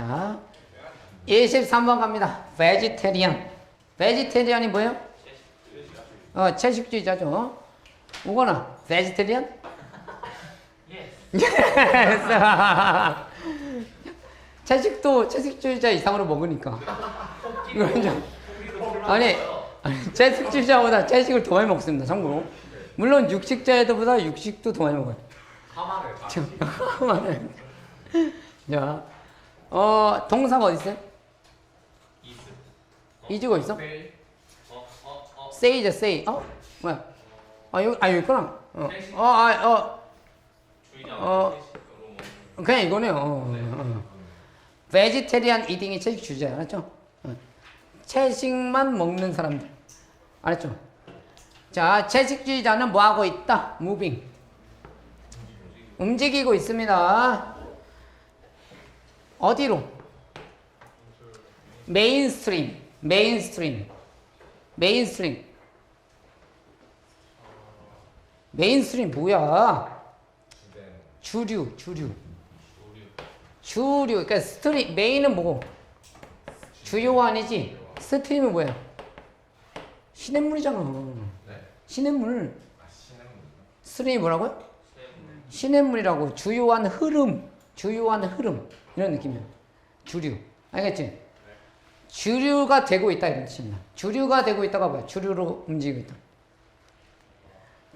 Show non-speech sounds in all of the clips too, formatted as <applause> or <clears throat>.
자, 23번 갑니다. vegetarian. vegetarian이 뭐예요? 어, 채식주의자죠. 우거나, vegetarian? <laughs> 채식도 채식주의자 이상으로 먹으니까. 좀, 아니, 아니, 채식주의자보다 채식을 더 많이 먹습니다, 참고로. 물론 육식자보다 육식도 더 많이 먹어요. 하마를 그만해. 자, 어, 동사가 어디 있어요? 이주고 있어? 네. 어어어 say죠, say. 어? 뭐야? 아, 여기, 아, 여기 있구나. 어, 어, 아, 어, 주의자 어. 그냥 이거네요. 어, 어. vegetarian eating이 채식 주제야, 알았죠? 어. 채식만 먹는 사람들. 알았죠? 자, 채식주의자는 뭐 하고 있다? moving. 움직이고 있습니다. 어디로? 메인스트림, 메인스트림, 메인스트림. 메인스트림 뭐야? 주류, 주류. 주류. 그러니까 스트림, 메인은 뭐고? 주요 아니지? 스트림은 뭐야? 시냇물이잖아. 네 시냇물. 스트림이 뭐라고요? 시냇물이라고 주요한 흐름, 주요한 흐름 이런 느낌이야. 주류, 알겠지? 주류가 되고 있다 이런 뜻입니다. 주류가 되고 있다가 뭐야? 주류로 움직이고 있다.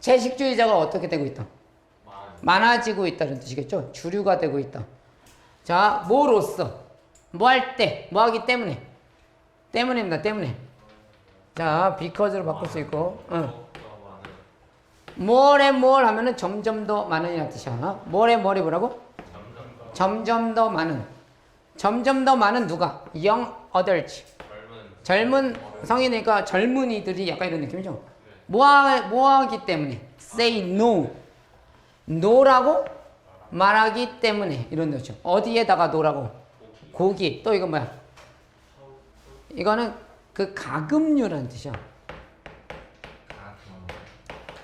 채식주의자가 어떻게 되고 있다? 많아지고 있다는 뜻이겠죠? 주류가 되고 있다. 자, 뭐로써? 뭐 할 때? 뭐 하기 때문에? 때문입니다. 때문에. 자, because로 바꿀 수 있고, 어. 뭐래 뭘 하면은 점점 더 많은이라는 뜻이야. 뭐래 뭐래 뭐라고? 점점 더 많은. 점점 더 많은 누가? young. 젊은 성인이니까 젊은이들이 약간 이런 느낌이죠. 뭐 하기 때문에? say no. no라고 말하기 때문에 이런 거죠. 어디에다가 no라고? 고기. 또 이거 뭐야? 이거는 그 가금류라는 뜻이야.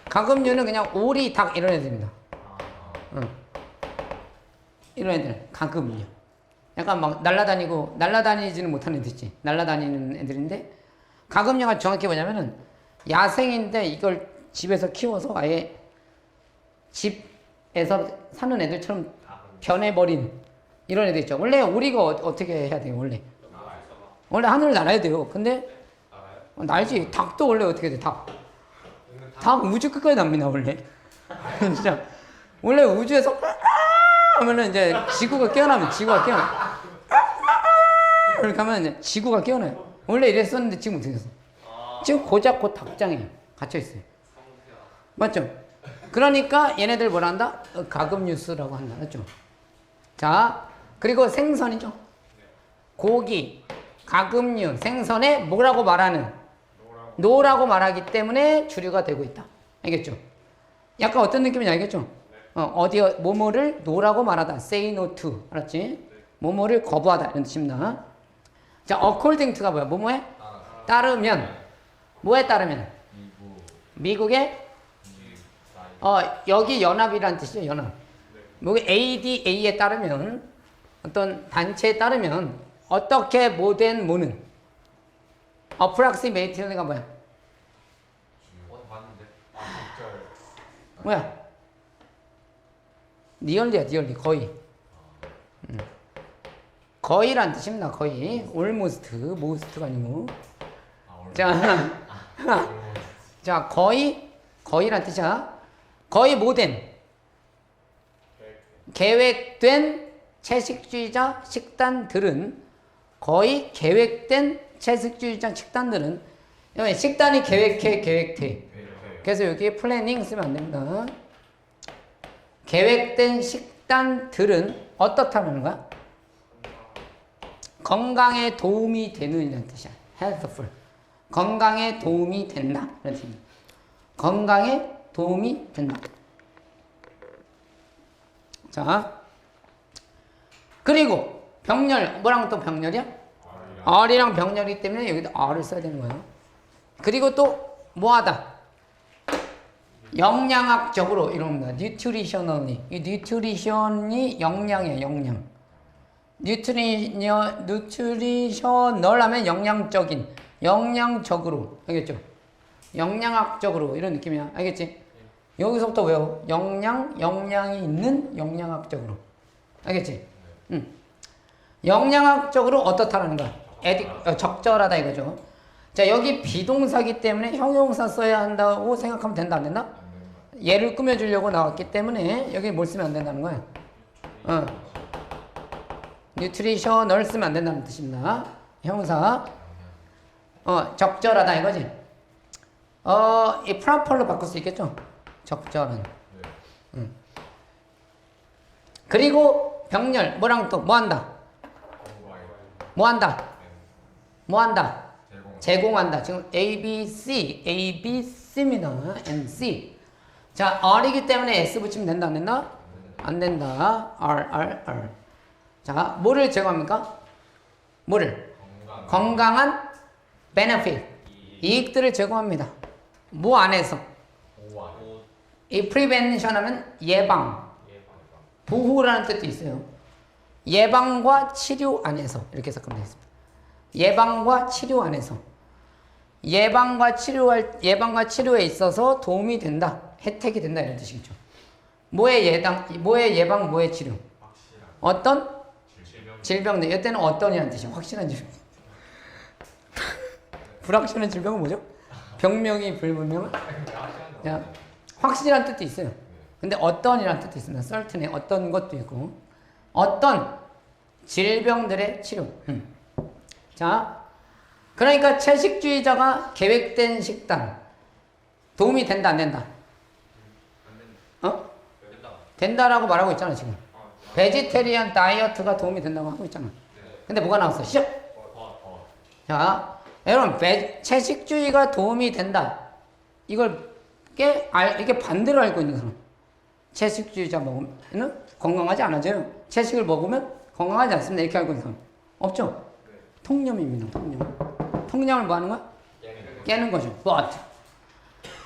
가금류는 그냥 오리, 닭 이런 애들입니다. 응. 이런 애들 가금류. 약간 막 날라다니고 날라다니지는 못하는 애들 있지. 날라다니는 애들인데 가금류가 정확히 뭐냐면은 야생인데 이걸 집에서 키워서 아예 집에서 사는 애들처럼 변해버린 이런 애들 있죠. 원래 오리가 어, 떻게 해야 돼요? 원래 원래 하늘을 날아야 돼요. 근데 어, 날지. 닭도 원래 어떻게 돼? 닭. 닭 우주 끝까지 납니다 원래. <laughs> 진짜 원래 우주에서 하면은 이제 지구가 깨어나면 지구가 깨어나. 이렇게 하면 이제 지구가 깨어나요. 원래 이랬었는데 지금 어떻게 됐어? 지금 고작 곧 닭장에 갇혀 있어요. 맞죠? 그러니까 얘네들 뭐라 한다? 어, 가금 뉴스라고 한다. 맞죠? 자, 그리고 생선이죠. 고기, 가금류, 생선에 뭐라고 말하는? 노라고 말하기 때문에 주류가 되고 있다. 알겠죠? 약간 어떤 느낌인지 알겠죠? 어, 어디, 뭐뭐를 노라고 말하다. say no to. 알았지? 뭐뭐를 거부하다. 이런 뜻입니다. 자, according to가 뭐야? 뭐뭐에? 따르면. 뭐에 따르면? 미국의? 어, 여기 연합이라는 뜻이죠, 연합. 미국 ADA에 따르면, 어떤 단체에 따르면, 어떻게 모된 뭐는? approximate가 뭐야? 어 봤는데 뭐야? 니얼리야, 니얼리. 거의. 음. 거의란 뜻입니다, 거의. almost, most가 아니고. 자, <laughs> 자, 거의, 거의란 뜻이야. 거의 모든 계획된 채식주의자 식단들은 거의 계획된 채식주의자 식단들은 식단이 계획해 계획돼. 그래서 여기 플래닝 쓰면 안 됩니다. 계획된 식단들은 어떻다는 거야? 건강에 도움이 되는 뜻이야. healthful. 건강에 도움이 된다. 이런 뜻입니다. 건강에 도움이 된다. 자, 그리고 병렬, 뭐랑 또 병렬이야? R이랑 병렬이기 때문에 여기도 R을 써야 되는 거예요. 그리고 또 뭐하다? 영양학적으로 이런 겁니다. nutritionally. 이 nutrition이 영양이에요, 영양. 뉴트리녀 뉴트리셔널 하면 영양적인 영양적으로 알겠죠? 영양학적으로 이런 느낌이야 알겠지? 여기서부터 외워 영양 영양이 있는 영양학적으로 알겠지? 응. 영양학적으로 어떻다라는 거야? 에디, 어, 적절하다 이거죠. 자 여기 비동사기 때문에 형용사 써야 한다고 생각하면 된다 안 된다? 얘를 꾸며주려고 나왔기 때문에 여기 뭘 쓰면 안 된다는 거야. 어. 뉴트리셔널 쓰면 안 된다는 뜻입니다. 형사. 어, 적절하다 이거지. 어, 이 프라펄로 바꿀 수 있겠죠? 적절한. 음. 그리고 병렬 뭐랑 또 뭐 한다? 뭐 한다? 뭐 한다? 제공한다. 지금 A, B, C, A, B, C입니다. and C. 자, R이기 때문에 S 붙이면 된다, 안 된다? 안 된다. R, R, R. 자, 뭐를 제공합니까? 뭐를? 건강 한 benefit. 이익 들을 제공합니다. 뭐 안에서? 이 prevention 하면 예방, 보호라는 뜻도 있어요. 예방과 치료 안에서 이렇게 해석하면 되겠습니다. 예방과 치료 안에서 예방과 치료할 예방과 치료에 있어서 도움이 된다, 혜택이 된다 이런 뜻이겠죠. 뭐의 예방, 뭐의 예방, 뭐의 치료? 어떤 질병, 네, 이때는 어떤이라는 뜻이야. 확실한 질병. <laughs> 불확실한 질병은 뭐죠? 병명이 불분명한. 자, 확실한 뜻도 있어요. 근데 어떤이라는 뜻도 있습니다. certain의 어떤 것도 있고 어떤 질병들의 치료. 음. 자, 그러니까 채식주의자가 계획된 식단 도움이 된다 안 된다? 어? 된다라고 말하고 있잖아 지금. 베지테리안 다이어트가 도움이 된다고 하고 있잖아. 근데 뭐가 나왔어? 시작. 자, 여러분 베, 채식주의가 도움이 된다. 이걸 깨 알, 이게 반대로 알고 있는 사람. 채식주의자 먹으면 건강하지 않아져요. 채식을 먹으면 건강하지 않습니다. 이렇게 알고 있는 사람 없죠? 통념입니다. 통념. 통념을 뭐 하는 거야? 깨는 거죠. But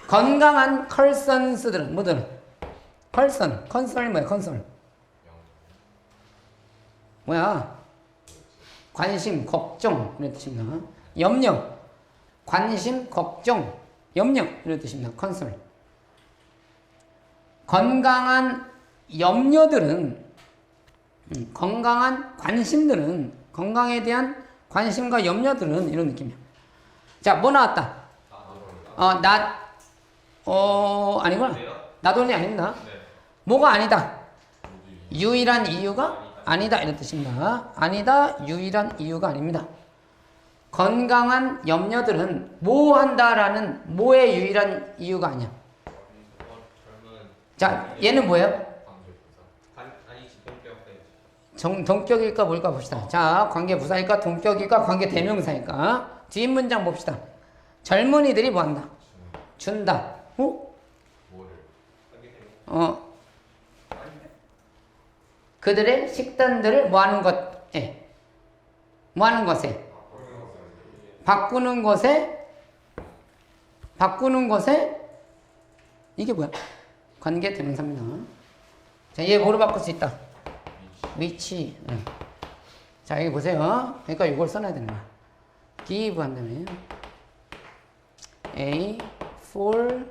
건강한 컬선스들은 뭐들? 컬선, 컨설이 뭐야? 컨설. 뭐야? 관심, 걱정 이런 뜻입니다. 염려, 관심, 걱정, 염려 이런 뜻입니다. 컨설. 건강한 염려들은 음, 건강한 관심들은 건강에 대한 관심과 염려들은 이런 느낌이야. 자, 뭐 나왔다? 어, 나, 어, 아니구나. 나돈이 아닙니다. 뭐가 아니다? 유일한 이유가 아니다 이런 뜻입니다. 아니다 유일한 이유가 아닙니다. 건강한 염려들은 뭐 한다라는 뭐의 유일한 이유가 아니야. 자 얘는 뭐예요? 정, 동격일까 뭘까 봅시다. 자 관계 부사일까 동격일까 관계 대명사일까 뒷 문장 봅시다. 젊은이들이 뭐 한다? 준다. 어? 어 그들의 식단들을 뭐 하는 것에 뭐 하는 것에 바꾸는 것에 바꾸는 것에 이게 뭐야? 관계 대명사입니다. 자, 얘 뭐로 바꿀 수 있다? 위치. 응. 자, 여기 보세요. 그러니까 이걸 써놔야 되는 거야. give 한 다음에 A for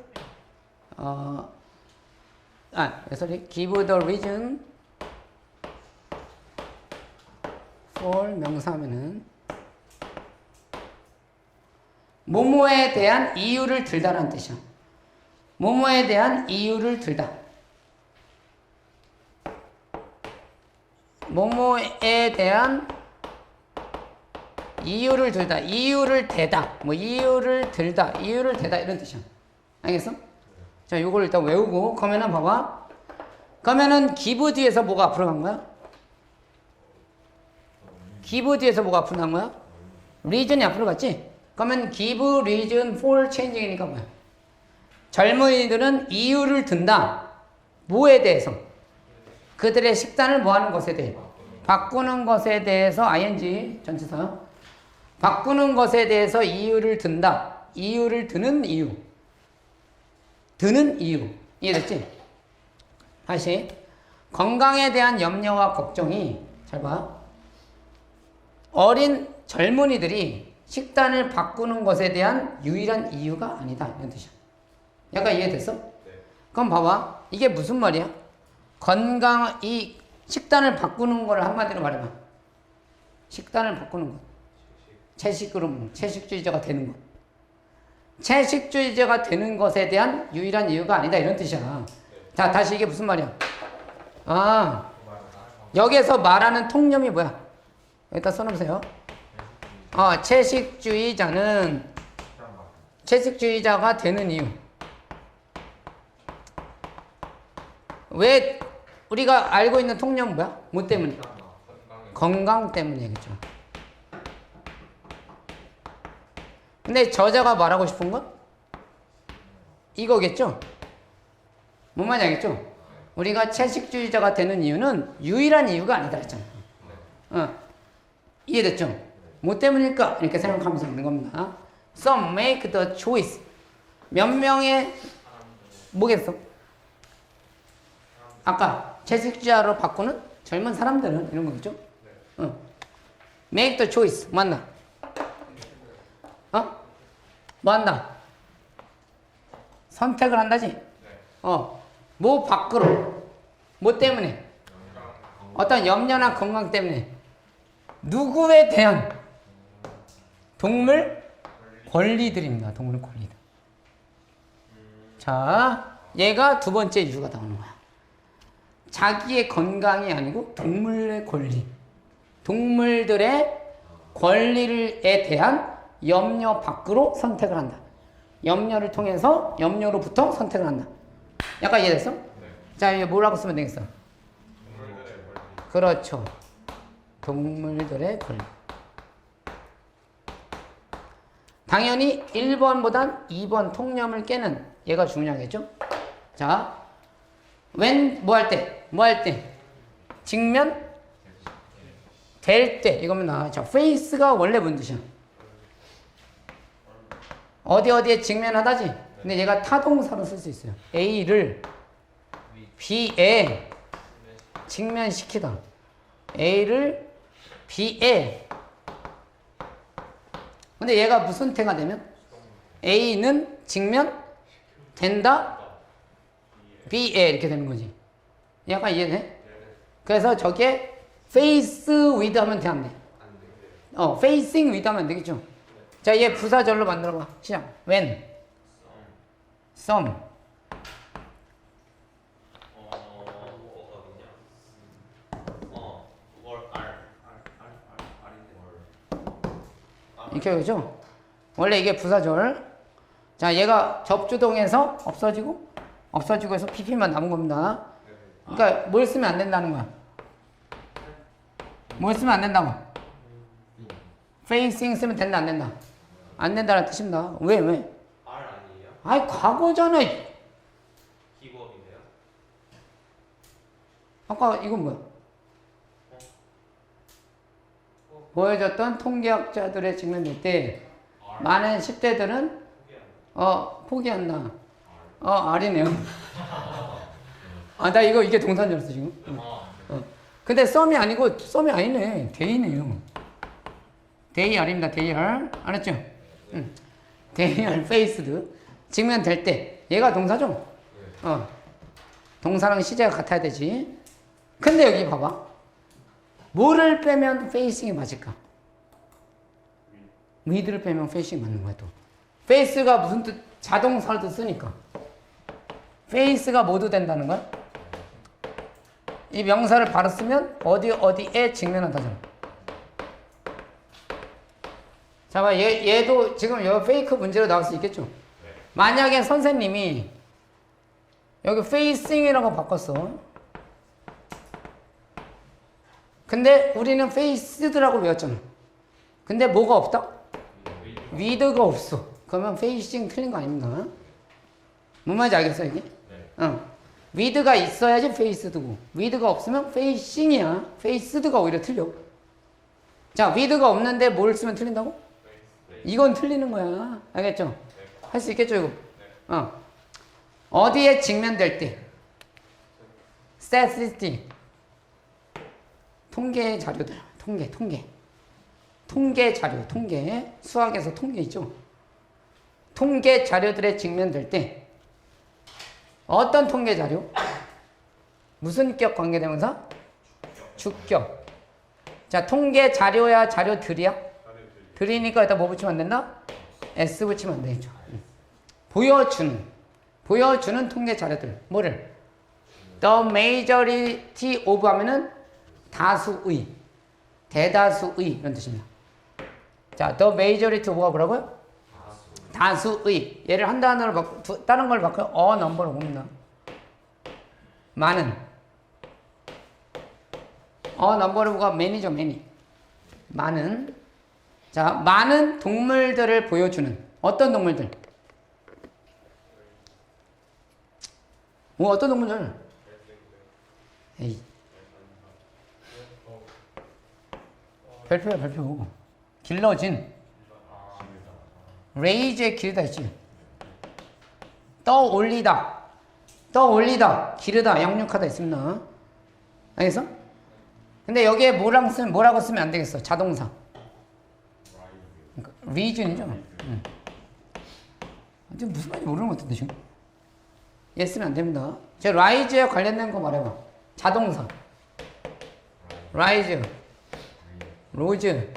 어 아, sorry. give the reason for 명사하면은 모모에 대한 이유를 들다라는 뜻이야. 모모에 대한 이유를 들다. 모모에 대한 이유를 들다. 이유를 대다. 뭐 이유를 들다. 이유를 대다 이런 뜻이야. 알겠어? 자, 요걸 일단 외우고 그러면은 봐봐. 그러면은 기브 뒤에서 뭐가 앞으로 간 거야? 기브 뒤에서 뭐가 앞으로 간 거야? 리전이 앞으로 갔지? 그러면 give reason for changing이니까 뭐야? 젊은이들은 이유를 든다. 뭐에 대해서? 그들의 식단을 뭐 하는 것에 대해? 바꾸는 것에 대해서 ing 전치사. 바꾸는 것에 대해서 이유를 든다. 이유를 드는 이유. 드는 이유. 이해됐지? 다시. 건강에 대한 염려와 걱정이 잘 봐. 어린 젊은이들이 식단을 바꾸는 것에 대한 유일한 이유가 아니다. 이런 뜻이야. 약간 이해됐어? 그럼 봐봐. 이게 무슨 말이야? 건강, 이 식단을 바꾸는 걸 한마디로 말해봐. 식단을 바꾸는 것. 채식으로 채식주의자가 되는 것. 채식주의자가 되는 것에 대한 유일한 이유가 아니다. 이런 뜻이야. 자, 다시 이게 무슨 말이야? 아, 여기에서 말하는 통념이 뭐야? 여기다 써놓으세요. 어, 채식주의자는 채식주의자가 되는 이유. 왜 우리가 알고 있는 통념 뭐야? 뭐 때문에? 건강 때문이겠죠. 근데 저자가 말하고 싶은 건 이거겠죠? 뭔 말인지 알겠죠? 우리가 채식주의자가 되는 이유는 유일한 이유가 아니다 했잖아. 어. 이해됐죠? 뭐 때문일까? 이렇게 생각하면서 있는 겁니다. Some make the choice. 몇 명의 뭐겠어? 아까 채식주의자로 바꾸는 젊은 사람들은 이런 거겠죠? 어. Make the choice. 맞나? 어? 뭐 한다? 선택을 한다지? 어. 뭐 밖으로? 뭐 때문에? 어떤 염려나 건강 때문에. 누구에 대한 동물 권리들입니다. 동물 권리들. 자, 얘가 두 번째 이유가 나오는 거야. 자기의 건강이 아니고 동물의 권리. 동물들의 권리에 대한 염려 밖으로 선택을 한다. 염려를 통해서 염려로부터 선택을 한다. 약간 이해됐어? 자, 이게 뭐라고 쓰면 되겠어? 그렇죠. 동물들의 권리. 당연히 1번보단 2번 통념을 깨는 얘가 중요하겠죠? 자, when 뭐 할 때? 뭐 할 때? 직면 될 때. 이거면 나. 자, face가 원래 뭔 뜻이야? 어디 어디에 직면하다지? 근데 얘가 타동사로 쓸 수 있어요. A를 B에 직면시키다. A를 B에 근데 얘가 무슨 태가 되면 A는 직면 된다 B에 이렇게 되는 거지. 약간 이해돼? 그래서 저게 face with 하면 돼, 안 돼? 어, facing with 하면 안 되겠죠? 자, 얘 부사절로 만들어봐. 시작. when, some, 이렇게 되죠? 원래 이게 부사절. 자, 얘가 접주동에서 없어지고, 없어지고 해서 pp만 남은 겁니다. 그러니까 뭘 쓰면 안 된다는 거야. 뭘 쓰면 안 된다고? facing 쓰면 된다, 안 된다? 안 된다는 뜻입니다. 왜, 왜? R 아니에요? 아이, 과거잖아. 기법인데요? 아까 이건 뭐야? 보여줬던 통계학자들의 직면일 때 많은 10대들은 어 포기한다. 어 R이네요. <laughs> 아 나 이거 이게 동사인 줄 알았어 지금. 어. 근데 썸이 아니고 썸이 아니네. 데이네요. 데이 R입니다. 데이 R 알았죠? 응. 데이 R 페이스드 직면될 때 얘가 동사죠? 어. 동사랑 시제가 같아야 되지. 근데 여기 봐봐. 뭐를 빼면 페이싱이 맞을까? 위드를 빼면 페이싱이 맞는 거야 또. 페이스가 무슨 뜻? 자동사도 쓰니까. 페이스가 모두 된다는 거야? 이 명사를 바로 쓰면 어디 어디에 직면한다잖아. 자, 봐, 얘, 얘도 지금 여기 페이크 문제로 나올 수 있겠죠? 만약에 선생님이 여기 페이싱이라고 바꿨어. 근데 우리는 페이스드라고 외웠잖아. 근데 뭐가 없다? 위드가 없어. 그러면 페이싱 틀린 거 아닙니까? 뭔 말인지 알겠어, 이게? 어. 위드가 있어야지 페이스드고, 위드가 없으면 페이싱이야. 페이스드가 오히려 틀려. 자, 위드가 없는데 뭘 쓰면 틀린다고? 이건 틀리는 거야. 알겠죠? 할 수 있겠죠, 이거? 어. 어디에 직면될 때? statistic. 통계 자료들, 통계, 통계. 통계 자료, 통계. 수학에서 통계 있죠? 통계 자료들에 직면될 때 어떤 통계 자료? 무슨 격 관계대명사? 주격. 자, 통계 자료야, 자료들이야? 들이니까 여기다 뭐 붙이면 안 된다? S 붙이면 안 되죠. 음. 보여주는, 보여주는 통계 자료들. 뭐를? The majority of 하면은 다수의, 대다수의 이런 뜻입니다. 자, the majority of가 뭐라고요? 다수 의. 얘를 한 단어로 바꾸, 두, 다른 걸 바꿔 어 넘버로 봅니다. 많은. 어 넘버로가 매니죠, 매니. 많은. 자, 많은 동물들을 보여주는 어떤 동물들? 뭐 어떤 동물들? 에이. 별표야 별표. 길러진. 레이즈의 기르다 있지. 떠올리다. 떠올리다. 기르다. 양육하다 있습니다. 알겠어? 근데 여기에 뭐랑 쓰면 뭐라고 쓰면 안 되겠어. 자동사. 그러니까 reason이죠. 응. 지금 무슨 말인지 모르는 것 같은데 지금. 얘 쓰면 안 됩니다. 제 rise에 관련된 거 말해봐. 자동사. Rose.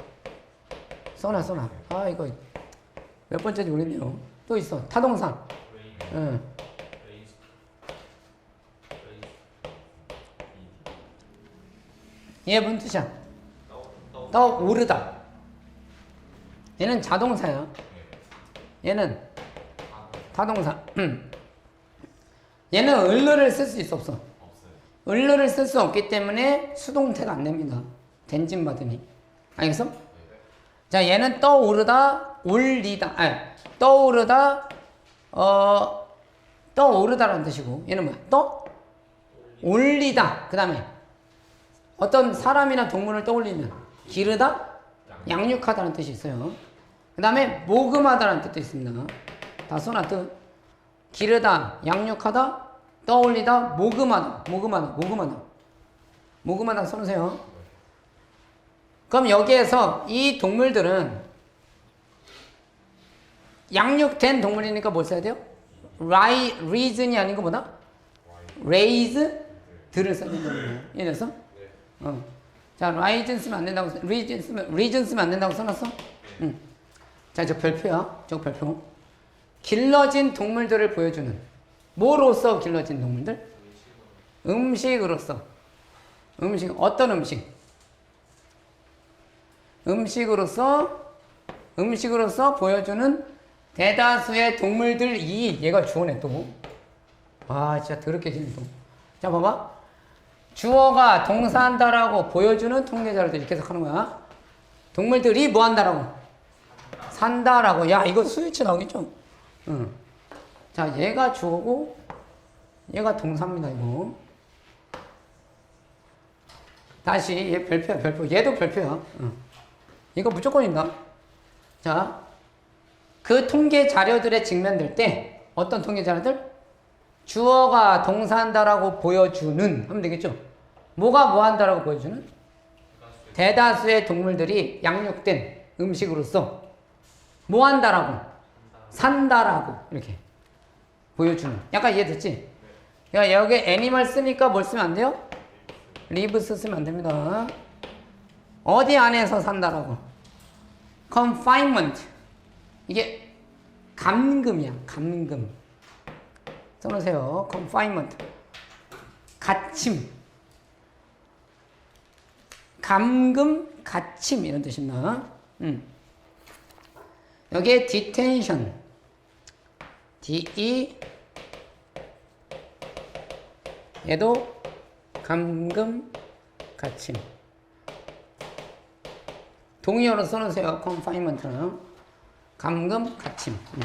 써놔 써놔. 아 이거 몇 번째인지 모르겠네요. 또 있어. 타동사. 응. 얘 무슨 뜻이야? 떠오르다. 얘는 자동사야. 얘는 타동사. 음. <clears throat> 얘는 을르를 쓸 수 있어 없어? 을르를 쓸 수 없기 때문에 수동태가 안 됩니다. 된진 받으니. 알겠어? 자, 얘는 떠오르다, 올리다. 아, 떠오르다, 어, 떠오르다라는 뜻이고, 얘는 뭐야? 떠? 올리다. 그 다음에 어떤 사람이나 동물을 떠올리면 기르다, 양육하다는 뜻이 있어요. 그 다음에 모금하다라는 뜻도 있습니다. 다 써놔 뜻. 기르다, 양육하다, 떠올리다, 모금하다, 모금하다, 모금하다. 모금하다 써놓으세요. 그럼 여기에서 이 동물들은 양육된 동물이니까 뭘 써야 돼요? 리, reason이 아닌 것보다 raise 들을 써야 된다고요. 이해됐어? 어. 자, reason 쓰면 안 된다고, 써- reason 쓰면, reason 쓰면 안 된다고 써놨어? 응. 자, 저 별표야. 저 별표. 길러진 동물들을 보여주는. 뭐로써 길러진 동물들? 음식으로서. 음식, 어떤 음식? 음식으로서, 음식으로서 보여주는 대다수의 동물들 이, 얘가 주어네, 또. 아, 진짜 더럽게 또. 자, 봐봐. 주어가 동사한다라고 보여주는 통계자료들 이렇게 해석하는 거야. 동물들이 뭐 한다라고? 산다라고. 야, 이거 스위치 나오겠죠? 응. 자, 얘가 주어고, 얘가 동사입니다, 이거. 다시, 얘 별표야, 별표. 얘도 별표야. 응. 이거 무조건입니다. 자, 그 통계 자료들에 직면될 때, 어떤 통계 자료들? 주어가 동사한다라고 보여주는, 하면 되겠죠? 뭐가 뭐 한다라고 보여주는? 대다수의 동물들이 양육된 음식으로서 뭐 한다라고? 산다라고 이렇게 보여주는. 약간 이해됐지? 그러니까 여기 애니멀 쓰니까 뭘 쓰면 안 돼요? 리브스 쓰면 안 됩니다. 어디 안에서 산다라고? Confinement. 이게 감금이야. 감금. 써놓으세요. confinement. 갇힘. 감금, 갇힘 이런 뜻입니다. 음. 여기에 detention, D-E 얘도 감금, 갇힘. 동의어로 써놓으세요. confinement는 감금, 갇힘. 음.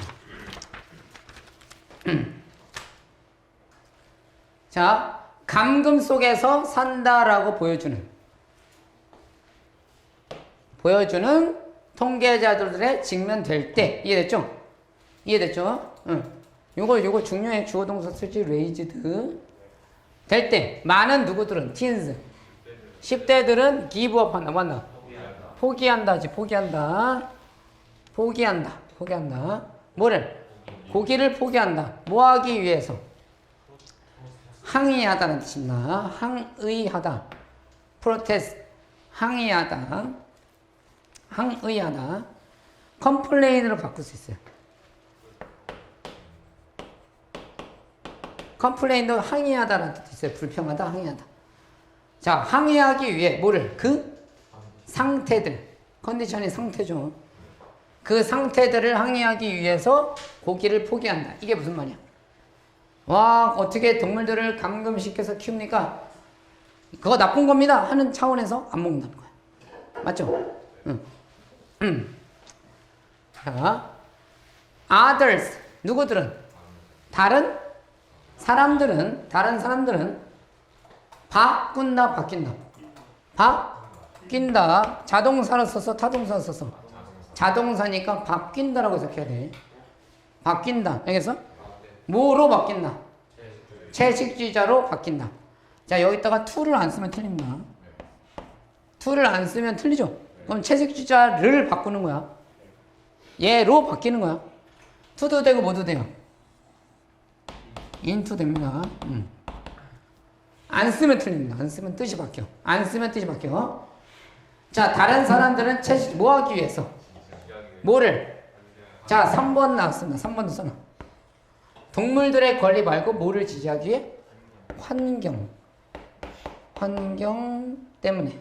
음. <clears throat> 자, 감금 속에서 산다라고 보여주는 보여주는 통계자들에 직면될 때 이해됐죠? 이해됐죠? 응. 요거 요거 중요해 주어 동사 쓰지 레이즈드 될 때 많은 누구들은 teens 10대들은 give up 한다 맞나? 포기한다지 포기한다. 포기한다. 포기한다. 뭐를? 고기를 포기한다. 뭐 하기 위해서? 항의하다는 뜻입니다. 항의하다. 프로테스 항의하다. 항의하다. 컴플레인으로 바꿀 수 있어요. 컴플레인도 항의하다라는 뜻이 있어요. 불평하다, 항의하다. 자, 항의하기 위해 뭐를? 그 상태들, 컨디션이 상태죠. 그 상태들을 항의하기 위해서 고기를 포기한다. 이게 무슨 말이야? 와, 어떻게 동물들을 감금시켜서 키웁니까? 그거 나쁜 겁니다. 하는 차원에서 안 먹는다는 거야. 맞죠? 응. 응. 자, others. 누구들은? 다른 사람들은, 다른 사람들은 바꾼다, 바뀐다. 바 뀐다. 자동사로 써서 타동사로 써서. 자동사니까 바뀐다라고 해석해야 돼. 바뀐다. 알겠어? 뭐로 바뀐다? 채식주의자로 바뀐다. 자, 여기다가 to를 안 쓰면 틀립니다. to를 안 쓰면 틀리죠? 그럼 채식주의자를 바꾸는 거야. 얘로 바뀌는 거야. to도 되고 뭐도 돼요. into 됩니다. 음. 안 쓰면 틀립니다. 안 쓰면 뜻이 바뀌어. 안 쓰면 뜻이 바뀌어. 자, 다른 사람들은 채식, 뭐 하기 위해서? 뭐를? 자, 3번 나왔습니다. 3번도 써놔. 동물들의 권리 말고 뭐를 지지하기 위해? 환경. 환경 때문에.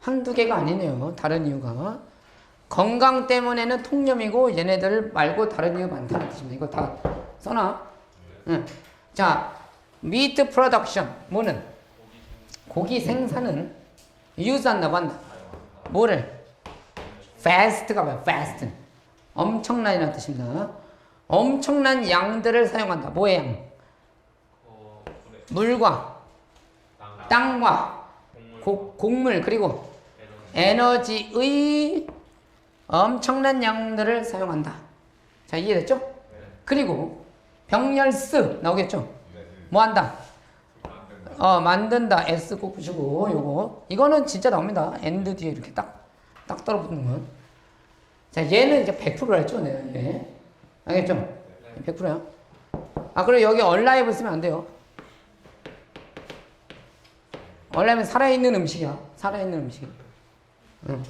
한두 개가 아니네요. 다른 이유가. 건강 때문에는 통념이고 얘네들 말고 다른 이유 많다는 뜻입니다. 이거 다 써놔. 응. 자, meat production. 뭐는? 고기 생산은 유산다고 한다. 뭐를? fast가 뭐야? fast. 엄청난이라는 뜻입니다. 엄청난 양들을 사용한다. 뭐의 양? 물과 땅, 땅과 고- 곡물 그리고 에너지. 에너지의 엄청난 양들을 사용한다. 자, 이해됐죠? 그리고 병렬스 나오겠죠? 뭐 한다? 어, 만든다. S 꼭 붙이고 요거. 이거는 진짜 나옵니다. 엔드 뒤에 이렇게 딱, 딱 떨어붙는 건. 자, 얘는 이제 100%라 했죠, 내가. 얘. 알겠죠? 100%야. 아, 그리고 여기 얼라이브 쓰면 안 돼요. 얼라이브는 살아있는 음식이야. 살아있는 음식. 응.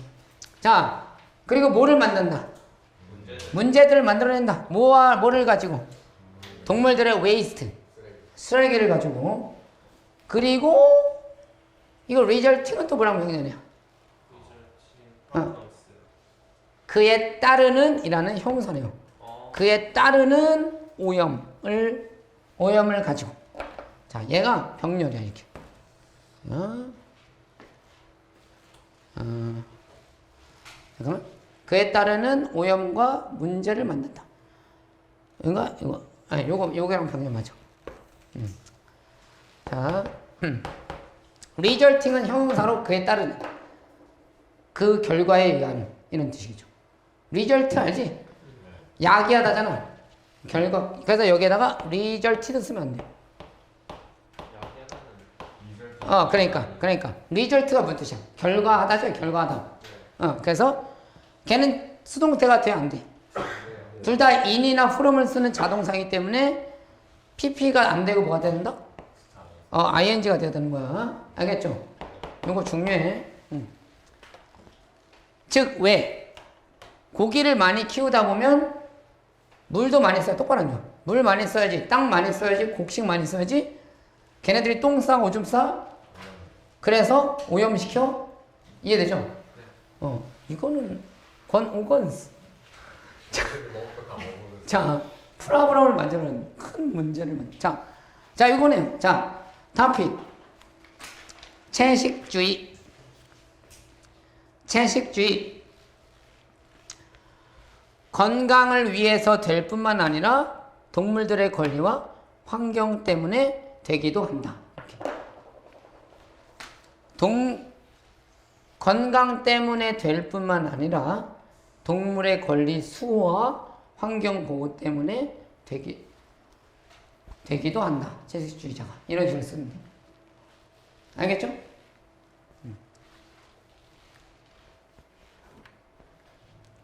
자, 그리고 뭐를 만든다? 문제. 문제들을 만들어낸다. 뭐와 뭐를 가지고? 동물들의 웨이스트. 쓰레기를 가지고. 그리고 이거 리절팅은 또 명령해요? 리서치. 어. 그에 따르는 이라는 형사네요. 어. 그에 따르는 오염을 오염을 가지고. 자, 얘가 병렬이야 이렇게. 어? 어. 잠깐만. 그에 따르는 오염과 문제를 만든다. 이거 이거 아니 요거 요거랑 병렬 맞아. 음. 자, 음. 리절팅은 형용사로 그에 따르는 그 결과에 의한 이런 뜻이죠. 리절트 알지? 야기하다잖아. 결과. 그래서 여기에다가 리절티드 쓰면 안 돼. 어, 그러니까, 그러니까 리절트가 무슨 뜻이야? 결과하다죠, 결과하다. 어, 그래서 걔는 수동태가 돼야 안 돼. 둘 다 in이나 from을 쓰는 자동사이기 때문에 pp가 안 되고 뭐가 된다? 어, ing가 돼야 되는 거야. 알겠죠? 이거 중요해. 응. 즉, 왜? 고기를 많이 키우다 보면 물도 많이 써야 똑바로요. 물 많이 써야지, 땅 많이 써야지, 곡식 많이 써야지. 걔네들이 똥 싸, 오줌 싸. 그래서 오염시켜. 이해되죠? 어, 이거는 건 오건스. 자, 자, 프라브럼을 만드는 큰 문제를 만. 자, 자 이거네요. 자, 다핏 채식주의. 채식주의. 건강을 위해서 될 뿐만 아니라 동물들의 권리와 환경 때문에 되기도 한다. 동 건강 때문에 될 뿐만 아니라 동물의 권리 수호와 환경 보호 때문에 되기 되기도 한다. 채식주의자가 이런 식으로 쓰는 데 알겠죠?